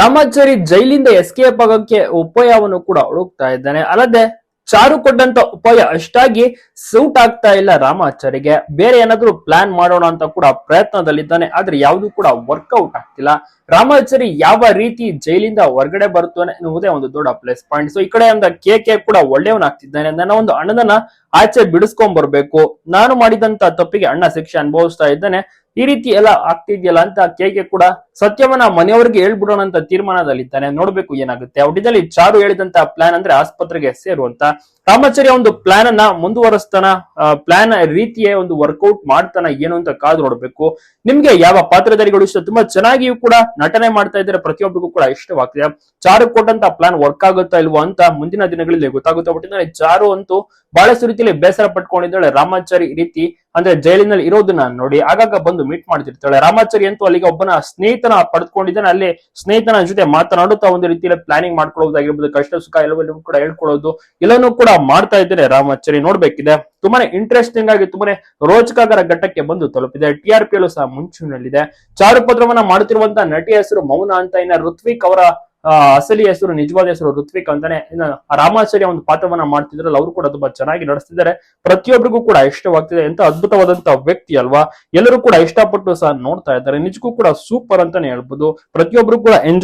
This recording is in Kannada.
ರಾಮಾಚಾರಿ ಜೈಲಿಂದ ಎಸ್ಕೇಪ್ ಆಗೋಕೆ ಉಪಾಯವನ್ನು ಕೂಡ ಹುಡುಕ್ತಾ ಇದ್ದಾನೆ. ಅಲ್ಲದೆ ಚಾರು ಕೊಟ್ಟಂತ ಉಪಾಯ ಅಷ್ಟಾಗಿ ಸೂಟ್ ಆಗ್ತಾ ಇಲ್ಲ ರಾಮಾಚಾರಿಗೆ. ಬೇರೆ ಏನಾದ್ರೂ ಪ್ಲಾನ್ ಮಾಡೋಣ ಅಂತ ಕೂಡ ಪ್ರಯತ್ನದಲ್ಲಿದ್ದಾನೆ. ಆದ್ರೆ ಯಾವುದು ಕೂಡ ವರ್ಕೌಟ್ ಆಗ್ತಿಲ್ಲ. ರಾಮಾಚಾರಿ ಯಾವ ರೀತಿ ಜೈಲಿಂದ ಹೊರಗಡೆ ಬರುತ್ತಾನೆ ಎನ್ನುವುದೇ ಒಂದು ದೊಡ್ಡ ಪ್ಲಸ್ ಪಾಯಿಂಟ್ ಸೊ ಈ ಕಡೆ ಒಂದು ಕೆ ಕೆ ಕೂಡ ಒಳ್ಳೆಯವನಾಗ್ತಿದ್ದಾನೆ. ನನ್ನ ಒಂದು ಅಣ್ಣನ ಆಚೆ ಬಿಡಿಸ್ಕೊಂಡ್ ಬರ್ಬೇಕು ನಾನು ಮಾಡಿದಂತ ತಪ್ಪಿಗೆ ಅಣ್ಣ ಶಿಕ್ಷೆ ಅನುಭವಿಸ್ತಾ ಇದ್ದಾನೆ. ಈ ರೀತಿ ಎಲ್ಲ ಆಗ್ತಿದೆಯಲ್ಲ ಅಂತ ಕೇಗೆ ಕೂಡ ಸತ್ಯವನ್ನ ಮನೆಯವರಿಗೆ ಹೇಳ್ಬಿಡೋಣ ಅಂತ ತೀರ್ಮಾನದಲ್ಲಿದ್ದಾನೆ. ನೋಡ್ಬೇಕು ಏನಾಗುತ್ತೆ. ಒಟ್ಟಿನಲ್ಲಿ ಚಾರು ಹೇಳಿದಂತ ಪ್ಲಾನ್ ಅಂದ್ರೆ ಆಸ್ಪತ್ರೆಗೆ ಸೇರುವಂತ ರಾಮಾಚಾರ್ಯ ಒಂದು ಪ್ಲಾನ್ ಅನ್ನ ಮುಂದುವರಿಸ್ತಾನ ಪ್ಲಾನ್ ರೀತಿಯ ಒಂದು ವರ್ಕೌಟ್ ಮಾಡ್ತಾನ ಏನು ಅಂತ ಕಾದು ನೋಡ್ಬೇಕು. ನಿಮ್ಗೆ ಯಾವ ಪಾತ್ರಧಾರಿಗಳು ಇಷ್ಟ? ತುಂಬಾ ಚೆನ್ನಾಗಿಯೂ ಕೂಡ ನಟನೆ ಮಾಡ್ತಾ ಇದ್ದಾರೆ. ಪ್ರತಿಯೊಬ್ಬರಿಗೂ ಕೂಡ ಇಷ್ಟವಾಗ್ತಿದೆ. ಚಾರು ಕೊಟ್ಟಂತ ಪ್ಲಾನ್ ವರ್ಕ್ ಆಗುತ್ತಾ ಇಲ್ವಾ ಅಂತ ಮುಂದಿನ ದಿನಗಳಲ್ಲಿ ಗೊತ್ತಾಗುತ್ತೆ. ಒಟ್ಟಿನಲ್ಲಿ ಚಾರು ಅಂತೂ ಬಹಳಷ್ಟು ರೀತಿಯಲ್ಲಿ ಬೇಸರ ಪಟ್ಕೊಂಡಿದ್ದಾಳೆ ರಾಮಾಚಾರಿ ರೀತಿ. ಅಂದ್ರೆ ಜೈಲಿನಲ್ಲಿ ಇರೋದನ್ನ ನೋಡಿ ಆಗಾಗ ಬಂದು ಮೀಟ್ ಮಾಡ್ತಿರ್ತಾಳೆ. ರಾಮಾಚಾರಿ ಅಂತೂ ಅಲ್ಲಿಗೆ ಒಬ್ಬನ ಸ್ನೇಹಿತನ ಪಡೆದುಕೊಂಡಿದ್ದಾನೆ ಅಲ್ಲಿ ಸ್ನೇಹಿತನ ಜೊತೆ ಮಾತನಾಡುತ್ತಾ ಒಂದು ರೀತಿಯಲ್ಲಿ ಪ್ಲಾನಿಂಗ್ ಮಾಡ್ಕೊಳ್ಳೋದಾಗಿರ್ಬೋದು ಕಷ್ಟ, ಸುಖ ಎಲ್ಲವನ್ನೂ ಕೂಡ ಹೇಳ್ಕೊಳ್ಳೋದು. ಎಲ್ಲನೂ ಕೂಡ ಮಾಡ್ತಾ ಇದ್ದಾರೆ ರಾಮಾಚಾರಿ. ನೋಡ್ಬೇಕಿದೆ. ತುಂಬಾನೇ ಇಂಟ್ರೆಸ್ಟಿಂಗ್ ಆಗಿ ತುಂಬಾನೇ ರೋಚಕಕರ ಘಟ್ಟಕ್ಕೆ ಬಂದು ತಲುಪಿದೆ. ಟಿ ಆರ್ ಪಿ ಸಹ ಮುಂಚೂಣಿಯಲ್ಲಿದೆ. ಚಾರುಪತ್ರವನ್ನ ಮಾಡುತ್ತಿರುವಂತಹ ನಟಿ ಹೆಸರು ಮೌನ ಅಂತ ಇನ್ನ ಋತ್ವಿಕ್ ಅವರ ಅಸಲಿ ಹೆಸರು, ನಿಜವಾದ ಹೆಸರು ಋತ್ವಿಕ್ ಅಂತಾನೆ ರಾಮಾಚಾರ್ಯ ಒಂದು ಪಾತ್ರವನ್ನ ಮಾಡ್ತಿದ್ರಲ್ಲ, ಅವರು ಕೂಡ ತುಂಬಾ ಚೆನ್ನಾಗಿ ನಡೆಸ್ತಿದ್ದಾರೆ. ಪ್ರತಿಯೊಬ್ಬರಿಗೂ ಕೂಡ ಇಷ್ಟವಾಗ್ತಿದೆ. ಎಂತ ಅದ್ಭುತವಾದಂತ ವ್ಯಕ್ತಿ ಅಲ್ವಾ? ಎಲ್ಲರೂ ಕೂಡ ಇಷ್ಟಪಟ್ಟು ಸಹ ನೋಡ್ತಾ ಇದ್ದಾರೆ. ನಿಜಕ್ಕೂ ಕೂಡ ಸೂಪರ್ ಅಂತಾನೆ ಹೇಳ್ಬೋದು. ಪ್ರತಿಯೊಬ್ರು ಕೂಡ ಎಂಜಾಯ್